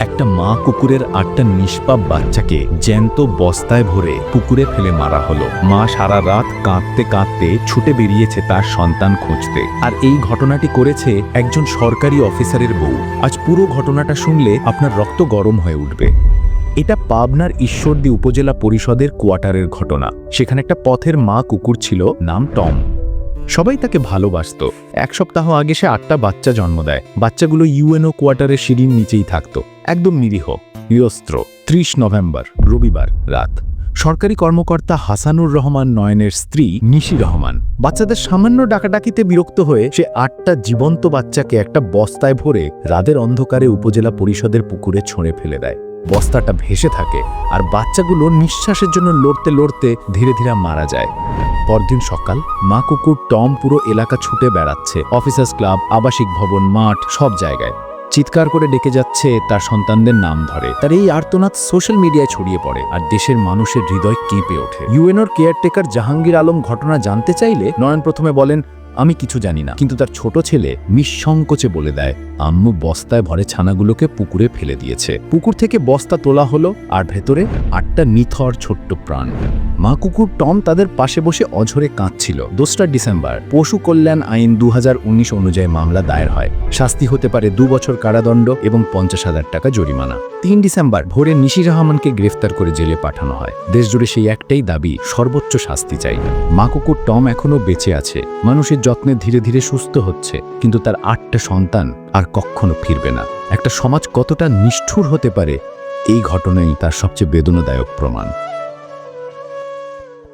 একটা মা কুকুরের আটটা নিষ্পাপ বাচ্চাকে জ্যান্ত বস্তায় ভরে পুকুরে ফেলে মারা হলো। মা সারা রাত কাঁদতে কাঁদতে ছুটে বেরিয়েছে তার সন্তান খুঁজতে। আর এই ঘটনাটি করেছে একজন সরকারি অফিসারের বউ। আজ পুরো ঘটনাটা শুনলে আপনার রক্ত গরম হয়ে উঠবে। এটা পাবনার ঈশ্বরদী উপজেলা পরিষদের কোয়ার্টারের ঘটনা। সেখানে একটা পথের মা কুকুর ছিল, নাম টম। সবাই তাকে ভালোবাসত। এক সপ্তাহ আগে সে আটটা বাচ্চা জন্ম দেয়। বাচ্চাগুলো ইউএনও কোয়ার্টারের সিঁড়ির নিচেই থাকত। একদম নিরীহ, নিরস্ত্র, ত্রিশ নভেম্বর, রবিবার, রাত। সরকারি কর্মকর্তা হাসানুর রহমান নয়নের স্ত্রী নিশি রহমান। বাচ্চাদের সামান্য ডাকাডাকিতে বিরক্ত হয়ে সে আটটা জীবন্ত বাচ্চাকে একটা বস্তায় ভরে রাতের অন্ধকারে উপজেলা পরিষদের পুকুরে ছড়ে ফেলে দেয়। বস্তাটা ভেসে থাকে আর বাচ্চাগুলো নিঃশ্বাসের জন্য লড়তে লড়তে ধীরে ধীরে মারা যায়। পরদিন সকাল মা কুকুর টম পুরো এলাকা ছুটে বেড়াচ্ছে। অফিসার্স ক্লাব, আবাসিক ভবন, মাঠ, সব জায়গায়। চিৎকার করে ডেকে যাচ্ছে তার সন্তানদের নাম ধরে। তার এই আর্তনাদ সোশ্যাল মিডিয়ায় ছড়িয়ে পড়ে আর দেশের মানুষের হৃদয় কেঁপে ওঠে। ইউএনওর কেয়ারটেকার জাহাঙ্গীর আলম ঘটনা জানতে চাইলে নয়ন প্রথমে বলেন, আমি কিছু জানি না। কিন্তু তার ছোট ছেলে নিঃসংকোচে বলে দেয়, আম্মু বস্তায় ভরে ছানাগুলোকে পুকুরে ফেলে দিয়েছে। পুকুর থেকে বস্তা তোলা হলো আর ভেতরে আটটা নিথর ছোট্ট প্রাণ। মা কুকুর টম তাদের পাশে বসে অঝরে কাঁদছিল। দোসরা ডিসেম্বর, পশু কল্যাণ আইন দু হাজার উনিশ অনুযায়ী মামলা দায়ের হয়। শাস্তি হতে পারে দু বছর কারাদণ্ড এবং পঞ্চাশ হাজার টাকা জরিমানা। তিন ডিসেম্বর, ভোরে নিশি রহমানকে গ্রেফতার করে জেলে পাঠানো হয়। দেশজুড়ে সেই একটাই দাবি, সর্বোচ্চ শাস্তি চাই। মা কুকুর টম এখনও বেঁচে আছে। মানুষের যত্নে ধীরে ধীরে সুস্থ হচ্ছে, কিন্তু তার আটটা সন্তান আর কখনো ফিরবে না। একটা সমাজ কতটা নিষ্ঠুর হতে পারে, এই ঘটনাই তার সবচেয়ে বেদনাদায়ক প্রমাণ।